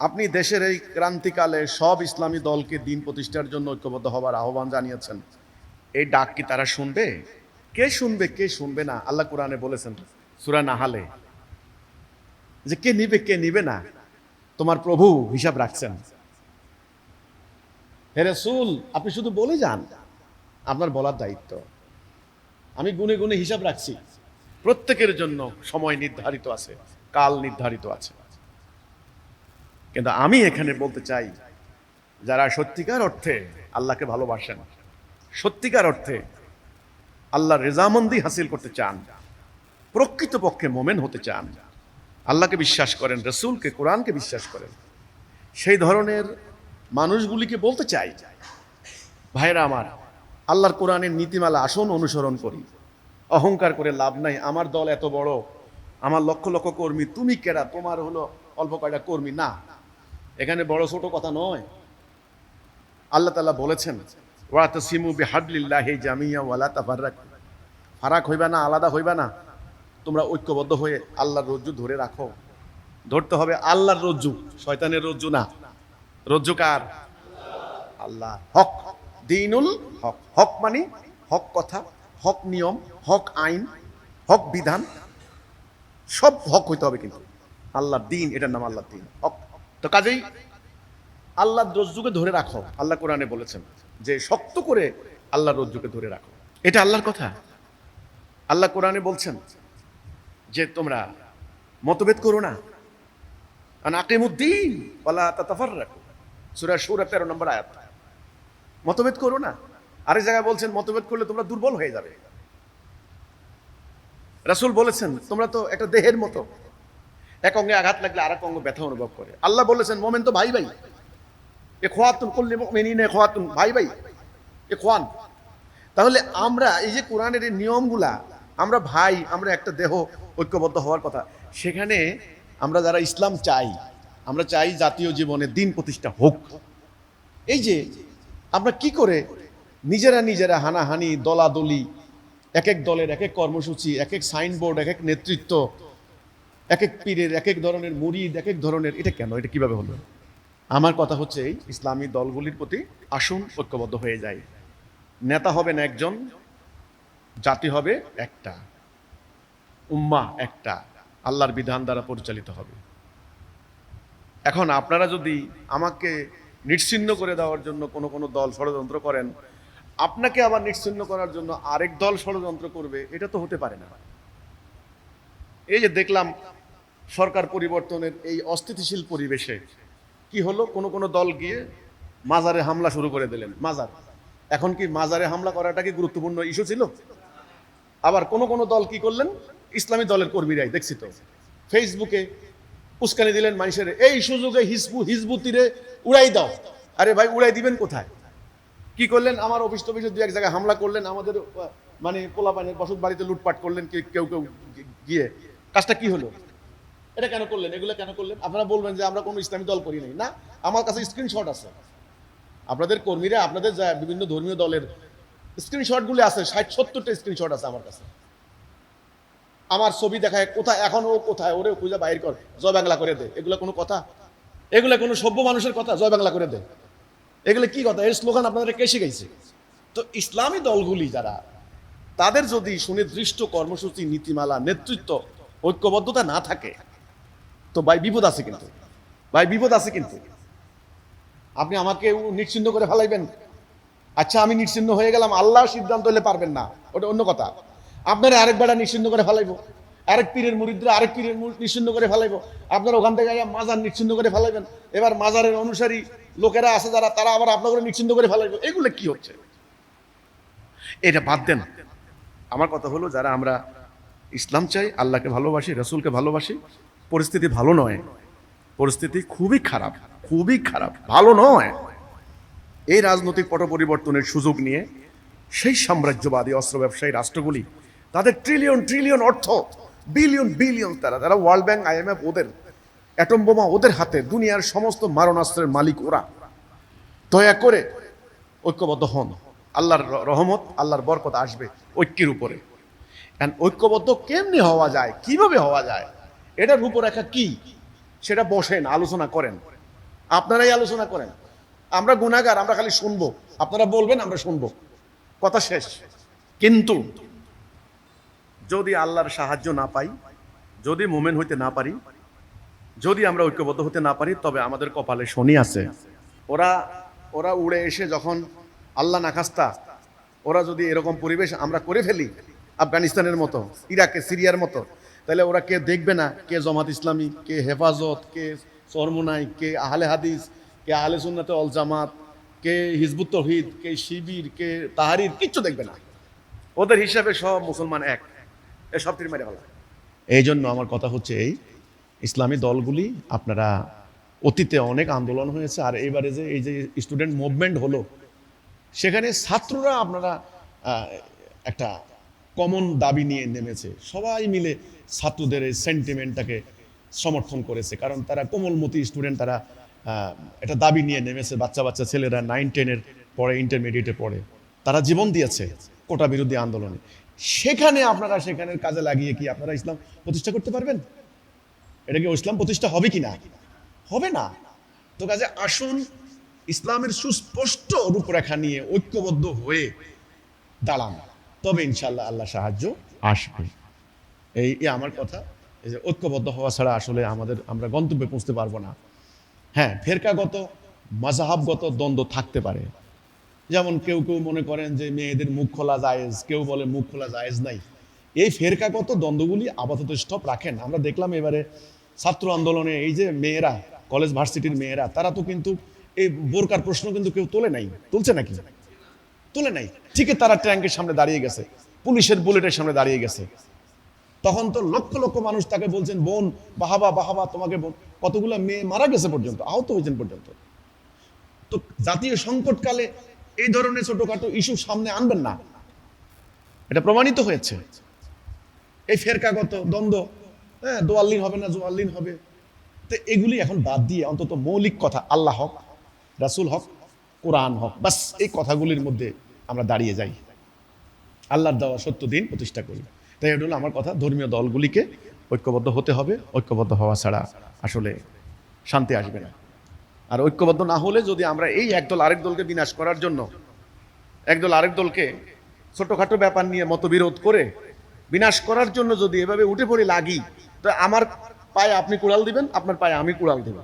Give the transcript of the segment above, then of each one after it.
আপনি দেশের এই ক্রান্তিকালে সব ইসলামী দলকে দিন প্রতিষ্ঠার জন্য ঐক্যবদ্ধ হবার আহ্বান জানিয়েছেন। এই ডাক কি তারা শুনবে? কে শুনবে কে শুনবে না? আল্লাহ কোরআনে বলেছেন, সুরা নাহালে, যে কে নিবে কে নিবে না, তোমার প্রভু হিসাব রাখছেন। হে রসুল, আপনি শুধু বলে যান, আপনার বলার দায়িত্ব। আমি গুনে গুনে হিসাব রাখছি। প্রত্যেকের জন্য সময় নির্ধারিত আছে, কাল নির্ধারিত আছে। কিন্তু আমি এখানে বলতে চাই, যারা সত্যিকার অর্থে আল্লাহকে ভালোবাসেন, সত্যিকার অর্থে আল্লাহ রেজামন্দি হাসিল করতে চান, প্রকৃতপক্ষে মোমেন হতে চান, আল্লাহকে বিশ্বাস করেন, রসুলকে, কোরআনকে বিশ্বাস করেন, সেই ধরনের মানুষগুলিকে বলতে চাই ভাইরা আমার, আল্লাহর কোরআনের নীতিমালা আসন অনুসরণ করি, অহংকার করে লাভ নাই, আমার দল এত বড়, আমার লক্ষ লক্ষ কর্মী, তুমি কেরা তোমার হলো অল্প কয়টা কর্মী, না এখানে বড় ছোট কথা নয়। আল্লাহ তালা বলেছেন, ওয়া তসিমু জামিয়া ওয়ালা ফারাক হইবা না, আলাদা হইবা না। তোমরা ঐক্যবদ্ধ হয়ে আল্লাহর রজ্জু ধরে রাখো। ধরতে হবে আল্লাহর রজ্জু। শয়তানের রজ্জু না। রজ্জু কার? আল্লাহ। হক, দিনুল হক। হক মানে হক কথা, হক নিয়ম, হক আইন, হক বিধান। সব হক হইতে হবে কিন্তু। আল্লাহর দিন, এটার নাম আল্লাহর দিন। হক। তো কাজেই আল্লাহর রজ্জুকে ধরে রাখো, আল্লাহ কোরআনে বলেছেন যে শক্ত করে আল্লাহর রজ্জুকে ধরে রাখো। এটা আল্লাহর কথা। আল্লাহ কোরআনে বলছেন যে তোমরা মতভেদ করো না। আকিমুদ্দিন, ওয়ালা তাতাফাররাকু। সূরা সূরা 13 নম্বর আয়াত। মতভেদ করো না। আরেক জায়গায় বলছেন, মতভেদ করলে তোমরা দুর্বল হয়ে যাবে। রাসূল বলেছেন, তোমরা তো একটা দেহের মতো। এক অঙ্গে আঘাত লাগলে আরেক অঙ্গ ব্যথা অনুভব করে। আল্লাহ বলেছেন, মোমেন তো ভাই ভাই। এ খোয়াতুন করলে মেনিনে খোয়াতুন ভাই ভাই এ খোয়ান তাহলে আমরা এই যে কোরআনের এই নিয়মগুলা, আমরা ভাই, আমরা একটা দেহ ঐক্যবদ্ধ হওয়ার কথা, সেখানে আমরা যারা ইসলাম চাই, আমরা চাই জাতীয় জীবনে দিন প্রতিষ্ঠা হোক। এই যে আমরা কি করে নিজেরা নিজেরা হানাহানি, দলাদলি এক এক দলের এক এক কর্মসূচি এক এক সাইনবোর্ড এক এক নেতৃত্ব এক এক পীরের এক এক ধরনের মুরিদ এক এক ধরনের, এটা কেন? এটা কীভাবে হলো? আমার কথা হচ্ছে এই, ইসলামী দলগুলির প্রতি আসুন, ঐক্যবদ্ধ হয়ে যায় নেতা হবেন একজন, জাতি হবে একটা, উম্মা একটা, আল্লাহর বিধান দ্বারা পরিচালিত হবে। এখন আপনারা যদি আমাকে নিশ্চিন্ন করে দেওয়ার জন্য কোনো কোনো দল ষড়যন্ত্র করেন, আপনাকে আবার নিশ্চিন্ন করার জন্য আরেক দল ষড়যন্ত্র করবে, এটা তো হতে পারে না। এই যে দেখলাম সরকার পরিবর্তনের এই অস্থিতিশীল পরিবেশে কি হলো? কোনো কোনো দল গিয়ে মাজারে হামলা শুরু করে দিলেন। মাজার। এখন কি মাজারে হামলা করাটা কি গুরুত্বপূর্ণ ইস্যু ছিল? আবার কোন কোন দল কি করলেন? ইসলামী দলের কর্মীরাই, দেখছি তো। ফেসবুকে উস্কানি দিলেন মানুষের, এই সুযোগে হিজবু হিজবু তীরে উড়াই দাও। আরে ভাই, উড়াই দিবেন কোথায়? কি করলেন? আমার অফিস টফিসে দু এক জায়গায় হামলা করলেন, আমাদের মানে পোলাপানের বসত বাড়িতে লুটপাট করলেন কেউ কেউ গিয়ে। কাজটা কি হলো? এটা কেন করলেন? এগুলো কেন করলেন? আপনারা বলবেন যে আমরা কোনো ইসলামী দল করি নাই। না, আমার কাছে স্ক্রিনশট আছে। আপনাদের কর্মীরা, আপনাদের বিভিন্ন ধর্মীয় দলের স্ক্রিনশটগুলি আছে, ষাট, সত্তরটা স্ক্রিনশট আছে আমার কাছে। আমার ছবি দেখায় কোথায় এখন ও কোথায় ওরে খুঁজে বাইর কর, জয় বাংলা করে দে। এগুলো কোনো কথা? এগুলো কোনো সভ্য মানুষের কথা? জয় বাংলা করে দে। এগুলো কি কথা? এর স্লোগান আপনাদের কে শিখাইছে? তো ইসলামী দলগুলি যারা, তাদের যদি সুনির্দিষ্ট কর্মসূচি, নীতিমালা, নেতৃত্ব, ঐক্যবদ্ধতা না থাকে তো ভাই বিপদ আছে কিন্তু। ভাই বিপদ আছে কিন্তু। আপনি আমাকে নিশ্চিন্ন করে ফেলাইবেন? আচ্ছা আমি নিশ্চিন্ন হয়ে গেলাম, আল্লাহ সিদ্ধান্ত হলে পারবেন না। ওটা অন্য কথা। আপনারা আরেক বেড়া নিশ্চিন্ন করে ফেলাইবো। আরেক পীরের মুরিদরা আরেক পীরের নিশ্চিন্ন করে ফেলাইবো। আপনারা ওখান থেকে মাজার নিশ্চিন্ন করে ফেলাইবেন। এবার মাজারের অনুসারী লোকেরা আছে যারা, তারা আবার আপনাকে নিশ্চিন্ন করে ফেলাইবো। এগুলো কি হচ্ছে? এটা বাদ দেন। আমার কথা হলো, যারা আমরা ইসলাম চাই, আল্লাহকে ভালোবাসি, রসুলকে ভালোবাসি পরিস্থিতি ভালো নয়। পরিস্থিতি খুবই খারাপ খুবই খারাপ, ভালো নয়। এই রাজনৈতিক পট পরিবর্তনের সুযোগ নিয়ে সেই সাম্রাজ্যবাদী অস্ত্র ব্যবসায়ী রাষ্ট্রগুলি, তাদের ট্রিলিয়ন ট্রিলিয়ন অর্থ বিলিয়ন বিলিয়ন তারা তারা ওয়ার্ল্ড ব্যাংক আইএমএফ ওদের অ্যাটম বোমা ওদের হাতে, দুনিয়ার সমস্ত মারণাস্ত্রের মালিক ওরা। দয়া করে ঐক্যবদ্ধ হন। আল্লাহর রহমত, আল্লাহর বরকত আসবে ঐক্যের উপরে। ঐক্যবদ্ধ কেমনি হওয়া যায়, কীভাবে হওয়া যায়? এটার রূপরেখা কি? সেটা বসেন, আলোচনা করেন। আপনারাই আলোচনা করেন। আমরা গুণাগার, আমরা খালি শুনব। আপনারা বলবেন, আমরা শুনব। কথা শেষ। কিন্তু যদি আল্লাহর সাহায্য না পাই, যদি মোমেন হইতে না পারি, যদি আমরা ঐক্যবদ্ধ হতে না পারি, তবে আমাদের কপালে শনি আছে। ওরা ওরা উড়ে এসে যখন আল্লাহ নাখাস্তা, ওরা যদি এরকম পরিবেশ আমরা করে ফেলি, আফগানিস্তানের মতো, ইরাকে, সিরিয়ার মতো তাহলে ওরা কে দেখবে না? কে জমাত ইসলামী, কে হেফাজত, কে সরমুনাই, কে আহলে হাদিস, কে আহলে সুন্নাতে অল জামাত, কে হিজবুত তহিদ, কে শিবির, কে তাহারির, কিচ্ছু দেখবে না। ওদের হিসাবে সব মুসলমান এক। এ সব তীর মেরে ফেলা। এই জন্য আমার কথা হচ্ছে এই, ইসলামী দলগুলি আপনারা অতীতে অনেক আন্দোলন হয়েছে, আর এবারে যে এই যে স্টুডেন্ট মুভমেন্ট হলো, সেখানে ছাত্ররা আপনারা একটা কমন দাবি নিয়ে নেমেছে। সবাই মিলে ছাত্রদের এই সেন্টিমেন্টটাকে সমর্থন করেছে। কারণ তারা কোমলমতি স্টুডেন্ট তারা এটা দাবি নিয়ে নেমেছে, বাচ্চা বাচ্চা ছেলেরা নাইন টেনের পরে ইন্টারমিডিয়েটে পড়ে। তারা জীবন দিয়েছে কোটা বিরোধী আন্দোলনে। সেখানে আপনারা সেখানের কাজে লাগিয়ে কি আপনারা ইসলাম প্রতিষ্ঠা করতে পারবেন? এটা কি ইসলাম প্রতিষ্ঠা হবে কি না হবে না। তো কাজে আসুন, ইসলামের সুস্পষ্ট রূপরেখা নিয়ে ঐক্যবদ্ধ হয়ে দাঁড়ান। তবে ইনশাল্লাহ আল্লাহ সাহায্য আসবে। এই আমার কথা, এই যে ঐক্যবদ্ধ হওয়া ছাড়া আসলে আমাদের, আমরা গন্তব্যে পৌঁছতে পারব না। হ্যাঁ ফেরকাগত মাজাহাবগত দ্বন্দ্ব থাকতে পারে। যেমন কেউ কেউ মনে করেন যে মেয়েদের মুখ খোলা জায়েজ, কেউ বলে মুখ খোলা জায়েজ নাই। এই ফেরকাগত দ্বন্দ্বগুলি আপাতত স্টপ রাখেন। আমরা দেখলাম এবারে ছাত্র আন্দোলনে এই যে মেয়েরা, কলেজ ভার্সিটির মেয়েরা, তারা তো কিন্তু এই বোরকার প্রশ্ন কিন্তু কেউ তোলে নাই। তুলছে নাকি? তুলে নাই। ঠিকই তারা ট্যাঙ্কের সামনে দাঁড়িয়ে গেছে। পুলিশের বুলেটের সামনে দাঁড়িয়ে গেছে। তখন তো লক্ষ লক্ষ মানুষ তাকে বলছেন, বোন, বাহাবা বাহাবা, তোমাকে বোন। কতগুলো মেয়ে মারা গেছে পর্যন্ত, আহত হয়েছেন পর্যন্ত। তো জাতীয় সংকটকালে এই ধরনের ছোটখাটো ইস্যু সামনে আনবেন না। এটা প্রমাণিত হয়েছে। এই ফেরকাগত দ্বন্দ্ব হ্যাঁ দোয়াল্লিন হবে না, জোয়াল্লিন হবে। তো এগুলি এখন বাদ দিয়ে অন্তত মৌলিক কথা, আল্লাহ হক, রাসুল হক, কোরআন হক বাস এই কথাগুলির মধ্যে আমরা দাঁড়িয়ে যাই। আল্লাহর দেওয়া সত্য দিন প্রতিষ্ঠা করি। তাই এটা হলো আমার কথা, ধর্মীয় দলগুলিকে ঐক্যবদ্ধ হতে হবে, ঐক্যবদ্ধ হওয়া ছাড়া আসলে শান্তি আসবে না। আর ঐক্যবদ্ধ না হলে যদি আমরা এই একদল আরেক দলকে বিনাশ করার জন্য একদল আরেক দলকে ছোটখাটো ব্যাপার নিয়ে মতবিরোধ করে বিনাশ করার জন্য যদি এভাবে উঠে পড়ে লাগি, তো আমার পায়ে আপনি কুড়াল দিবেন, আপনার পায়ে আমি কুড়াল দেব।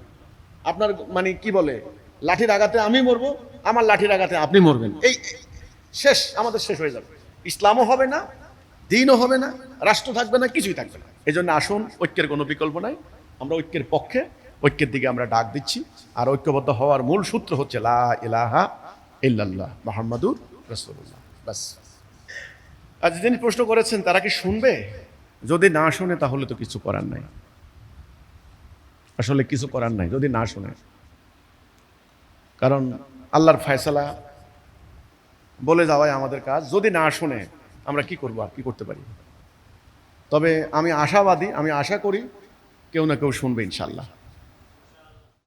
আপনার মানে কি বলে, লাঠির আঘাতে আমি মরবো, আমার লাঠির আঘাতে আপনি মরবেন। এই শেষ, আমাদের শেষ হয়ে যাবে। ইসলামও হবে না, দিনও হবে না, রাষ্ট্র থাকবে না, কিছুই থাকবে না। এই জন্য আসুন, ঐক্যের কোনো বিকল্প নাই। আমরা ঐক্যের পক্ষে, ঐক্যের দিকে আমরা ডাক দিচ্ছি। আর ঐক্যবদ্ধ হওয়ার মূল সূত্র হচ্ছে লা ইল্লাল্লাহ মোহাম্মদুর রসুল্লাহ বাস যিনি প্রশ্ন করেছেন, তারা কি শুনবে? যদি না শুনে, তাহলে তো কিছু করার নাই। আসলে কিছু করার নাই, যদি না শুনে। কারণ আল্লাহর ফয়সালা বলে যাওয়াই আমাদের কাজ। যদি না শুনে, আমরা কি করব আর কি করতে পারি? তবে আমি আশাবাদী, আমি আশা করি কেউ না কেউ শুনবে ইনশাল্লাহ।